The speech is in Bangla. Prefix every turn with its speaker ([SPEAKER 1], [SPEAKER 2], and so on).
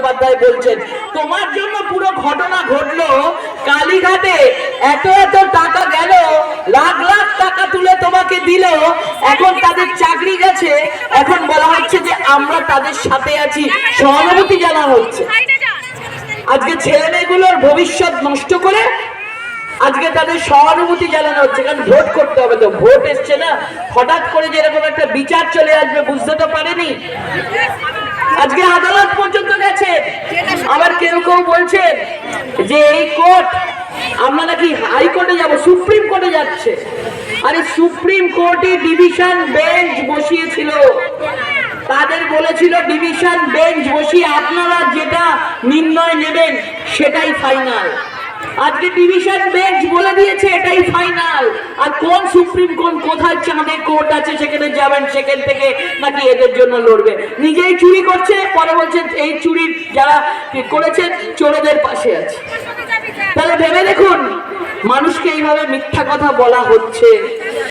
[SPEAKER 1] বন্দ্যোপাধ্যায় বলছেন, তোমার জন্য পুরো ঘটনা ঘটলো কালীঘাটে। এত এত টাকা গেল, লাখ লাখ টাকা তুলে তোমাকে দিল। এখন তাদের চাকরি গেছে। এখন বলা হচ্ছে যে আমরা তাদের সাথে আছি। সহানুভূতি জানা হচ্ছে। আজকে ছেলে মেয়েগুলোর ভবিষ্যৎ নষ্ট করে আজকে তাদের সহানুভূতি জানানো হচ্ছে। কারণ ভোট করতে হবে তো। ভোট এসছে না। হঠাৎ করে যেরকম একটা বিচার চলে আসবে, বুঝতে তো পারেনি। বলছেন যে এই কোর্ট, আমরা নাকি হাইকোর্টে যাব, সুপ্রিম কোর্টে যাচ্ছে। আরে সুপ্রিম কোর্টে ডিভিশন বেঞ্চ বসিয়েছিল। তাদের বলেছিল ডিভিশন বেঞ্চ বসিয়ে আপনারা যেটা নির্ণয় নেবেন সেটাই ফাইনাল। আজকে ডিভিশন বেঞ্চ বলে দিয়েছে, এটাই আর কোন সুপ্রিম কোন কোথায় চাঁদে কোর্ট আছে, সেখানে যাবেন, সেখান থেকে নাকি এদের জন্য লড়বে? নিজেই চুরি করছে, পরে বলছেন এই চুরির যারা করেছে, চোরেদের পাশে আছে। তাহলে ভেবে দেখুন, মানুষকে এইভাবে মিথ্যা কথা বলা হচ্ছে।